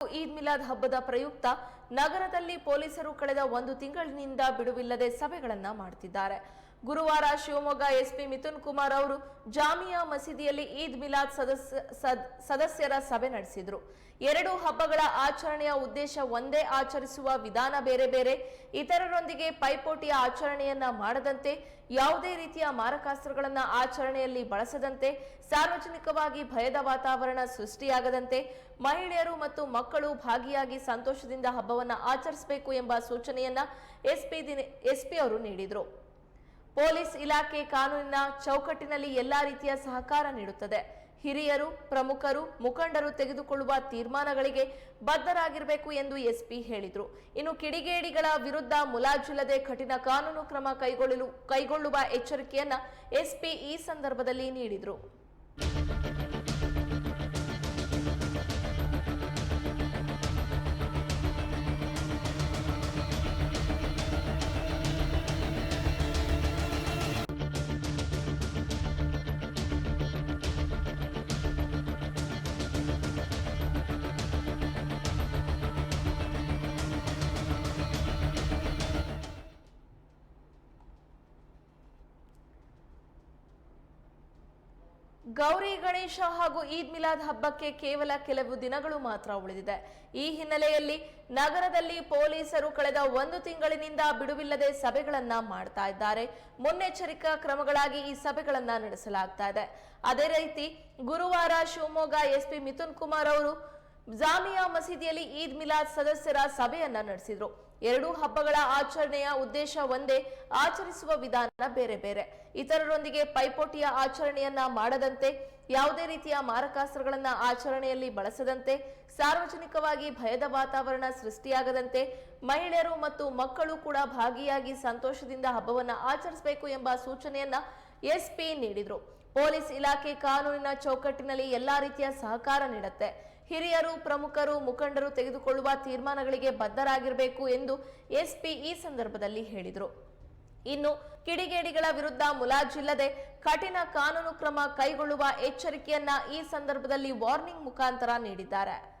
ಈದ್ ಮಿಲಾದ್ ಹಬ್ಬದ ಪ್ರಯುಕ್ತ ನಗರದಲ್ಲಿ ಪೊಲೀಸರು ಕಳೆದ ಒಂದು ತಿಂಗಳಿನಿಂದ ಬಿಡುವಿಲ್ಲದೆ ಸಭೆಗಳನ್ನ ಮಾಡುತ್ತಿದ್ದಾರೆ ಗುರುವಾರ ಶಿವಮೊಗ್ಗ ಎಸ್ಪಿ ಮಿಥುನ್ ಕುಮಾರ್ ಅವರು ಜಾಮಿಯಾ ಮಸೀದಿಯಲ್ಲಿ ಈದ್ ಮಿಲಾದ್ ಸದಸ್ಯ ಸದ್- ಸದಸ್ಯರ ಸಭೆ ನಡೆಸಿದ್ರು. ಎರಡು ಹಬ್ಬಗಳ ಆಚರಣೆಯ ಉದ್ದೇಶ ಒಂದೇ ಆಚರಿಸುವ ವಿಧಾನ ಬೇರೆ ಬೇರೆ. ಇತರರೊಂದಿಗೆ ಪೈಪೋಟಿಯ ಆಚರಣೆಯನ್ನ ಮಾಡದಂತೆ, ಯಾವುದೇ ರೀತಿಯ ಮಾರಕಾಸ್ತ್ರಗಳನ್ನ ಆಚರಣೆಯಲ್ಲಿ ಬಳಸದಂತೆ, ಸಾರ್ವಜನಿಕವಾಗಿ ಭಯದ ವಾತಾವರಣ ಸೃಷ್ಟಿಯಾಗದಂತೆ, ಮಹಿಳೆಯರು ಮತ್ತು ಮಕ್ಕಳು ಭಾಗಿಯಾಗಿ ಸಂತೋಷದಿಂದ ಹಬ್ಬವನ್ನು ಆಚರಿಸಬೇಕು ಎಂಬ ಸೂಚನೆಯನ್ನ ಎಸ್ಪಿ ಎಸ್ಪಿ ಅವರು ನೀಡಿದರು. ಪೊಲೀಸ್ ಇಲಾಖೆ ಕಾನೂನಿನ ಚೌಕಟ್ಟಿನಲ್ಲಿ ಎಲ್ಲಾ ರೀತಿಯ ಸಹಕಾರ ನೀಡುತ್ತದೆ. ಹಿರಿಯರು, ಪ್ರಮುಖರು, ಮುಖಂಡರು ತೆಗೆದುಕೊಳ್ಳುವ ತೀರ್ಮಾನಗಳಿಗೆ ಬದ್ಧರಾಗಿರಬೇಕು ಎಂದು ಎಸ್ಪಿ ಹೇಳಿದರು. ಇನ್ನು ಕಿಡಿಗೇಡಿಗಳ ವಿರುದ್ಧ ಮುಲಾಜಿಲ್ಲದೆ ಕಠಿಣ ಕಾನೂನು ಕ್ರಮ ಕೈಗೊಳ್ಳಲು ಕೈಗೊಳ್ಳುವ ಎಚ್ಚರಿಕೆಯನ್ನ ಎಸ್ಪಿ ಈ ಸಂದರ್ಭದಲ್ಲಿ ನೀಡಿದರು. ಗೌರಿ ಗಣೇಶ ಹಾಗೂ ಈದ್ ಮಿಲಾದ್ ಹಬ್ಬಕ್ಕೆ ಕೇವಲ ಕೆಲವು ದಿನಗಳು ಮಾತ್ರ ಉಳಿದಿದೆ. ಈ ಹಿನ್ನೆಲೆಯಲ್ಲಿ ನಗರದಲ್ಲಿ ಪೊಲೀಸರು ಕಳೆದ ಒಂದು ತಿಂಗಳಿನಿಂದ ಬಿಡುವಿಲ್ಲದೆ ಸಭೆಗಳನ್ನ ಮಾಡ್ತಾ ಇದ್ದಾರೆ. ಮುನ್ನೆಚ್ಚರಿಕಾ ಕ್ರಮಗಳಾಗಿ ಈ ಸಭೆಗಳನ್ನ ನಡೆಸಲಾಗ್ತಾ ಇದೆ. ಅದೇ ರೀತಿ ಗುರುವಾರ ಶಿವಮೊಗ್ಗ ಎಸ್ಪಿ ಮಿಥುನ್ ಕುಮಾರ್ ಅವರು ಜಾಮಿಯಾ ಮಸೀದಿಯಲ್ಲಿ ಈದ್ ಮಿಲಾದ್ ಸದಸ್ಯರ ಸಭೆಯನ್ನ ನಡೆಸಿದ್ರು. ಎರಡೂ ಹಬ್ಬಗಳ ಆಚರಣೆಯ ಉದ್ದೇಶ ಒಂದೇ, ಆಚರಿಸುವ ವಿಧಾನ ಬೇರೆ ಬೇರೆ. ಇತರರೊಂದಿಗೆ ಪೈಪೋಟಿಯ ಆಚರಣೆಯನ್ನ ಮಾಡದಂತೆ, ಯಾವುದೇ ರೀತಿಯ ಮಾರಕಾಸ್ತ್ರಗಳನ್ನ ಆಚರಣೆಯಲ್ಲಿ ಬಳಸದಂತೆ, ಸಾರ್ವಜನಿಕವಾಗಿ ಭಯದ ವಾತಾವರಣ ಸೃಷ್ಟಿಯಾಗದಂತೆ, ಮಹಿಳೆಯರು ಮತ್ತು ಮಕ್ಕಳು ಕೂಡ ಭಾಗಿಯಾಗಿ ಸಂತೋಷದಿಂದ ಹಬ್ಬವನ್ನ ಆಚರಿಸಬೇಕು ಎಂಬ ಸೂಚನೆಯನ್ನ ಎಸ್ಪಿ ನೀಡಿದ್ರು. ಪೊಲೀಸ್ ಇಲಾಖೆ ಕಾನೂನಿನ ಚೌಕಟ್ಟಿನಲ್ಲಿ ಎಲ್ಲಾ ರೀತಿಯ ಸಹಕಾರ ನೀಡುತ್ತೆ. ಹಿರಿಯರು, ಪ್ರಮುಖರು, ಮುಖಂಡರು ತೆಗೆದುಕೊಳ್ಳುವ ತೀರ್ಮಾನಗಳಿಗೆ ಬದ್ಧರಾಗಿರಬೇಕು ಎಂದು ಎಸ್ಪಿ ಈ ಸಂದರ್ಭದಲ್ಲಿ ಹೇಳಿದರು. ಇನ್ನು ಕಿಡಿಗೇಡಿಗಳ ವಿರುದ್ಧ ಮುಲಾಜಿಲ್ಲದೆ ಕಠಿಣ ಕಾನೂನು ಕ್ರಮ ಕೈಗೊಳ್ಳುವ ಎಚ್ಚರಿಕೆಯನ್ನ ಈ ಸಂದರ್ಭದಲ್ಲಿ ವಾರ್ನಿಂಗ್ ಮುಖಾಂತರ ನೀಡಿದ್ದಾರೆ.